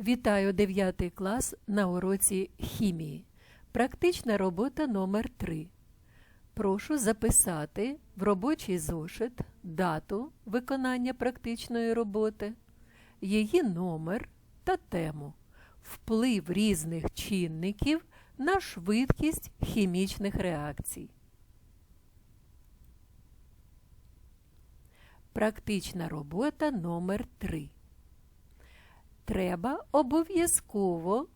Вітаю 9 клас на уроці хімії. Практична робота номер 3 Прошу записати в робочий зошит дату виконання практичної роботи, її номер та тему Вплив різних чинників на швидкість хімічних реакцій. Практична робота номер 3 Треба обов'язково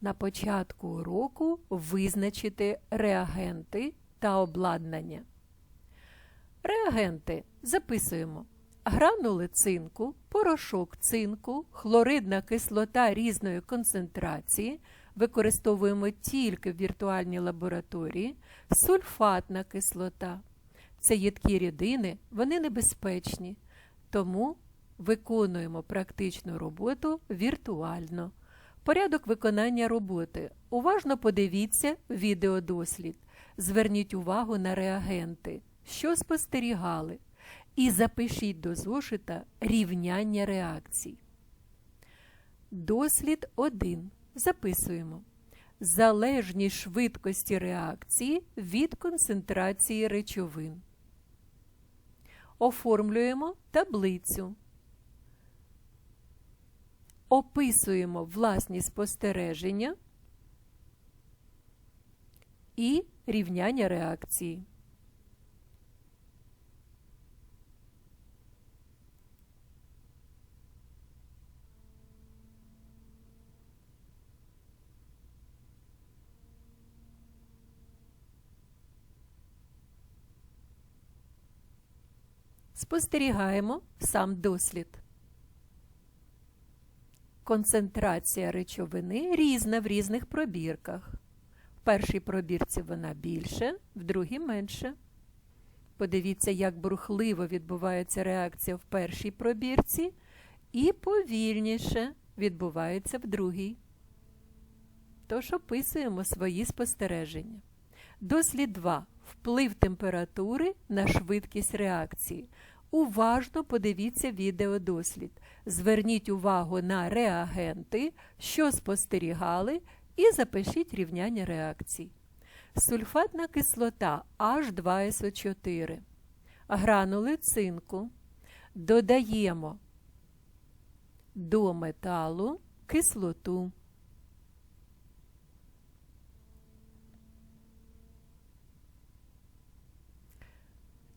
на початку уроку визначити реагенти та обладнання. Реагенти записуємо гранули цинку, порошок цинку, хлоридна кислота різної концентрації. Використовуємо тільки в віртуальній лабораторії, сульфатна кислота. Це їдкі рідини, вони небезпечні, тому виконуємо практичну роботу віртуально. Порядок виконання роботи. Уважно подивіться відеодослід. Зверніть увагу на реагенти, що спостерігали, і запишіть до зошита рівняння реакцій. Дослід 1. Записуємо. Залежність швидкості реакції від концентрації речовин. Оформлюємо таблицю. Описуємо власні спостереження і рівняння реакції. Спостерігаємо сам дослід. Концентрація речовини різна в різних пробірках. В першій пробірці вона більше, в другій менше. Подивіться, як бурхливо відбувається реакція в першій пробірці, і повільніше відбувається в другій. Тож описуємо свої спостереження. Дослід 2. Вплив температури на швидкість реакції. Уважно подивіться відеодослід. Зверніть увагу на реагенти, що спостерігали, і запишіть рівняння реакцій. Сульфатна кислота H2SO4. Гранули цинку. Додаємо до металу кислоту.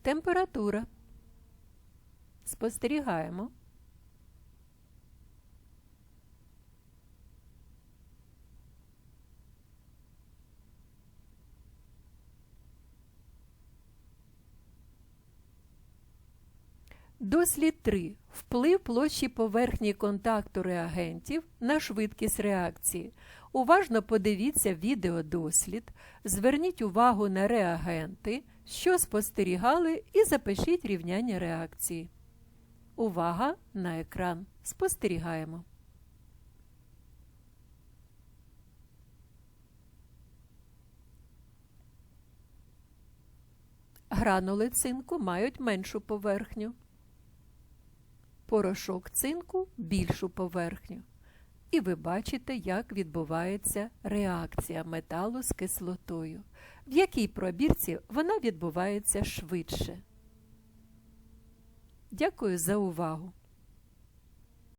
Температура. Спостерігаємо. Дослід 3. Вплив площі поверхні контакту реагентів на швидкість реакції. Уважно подивіться відеодослід, зверніть увагу на реагенти, що спостерігали, і запишіть рівняння реакції. Увага на екран. Спостерігаємо. Гранули цинку мають меншу поверхню. Порошок цинку більшу поверхню. І ви бачите, як відбувається реакція металу з кислотою, в якій пробірці вона відбувається швидше. Дякую за увагу!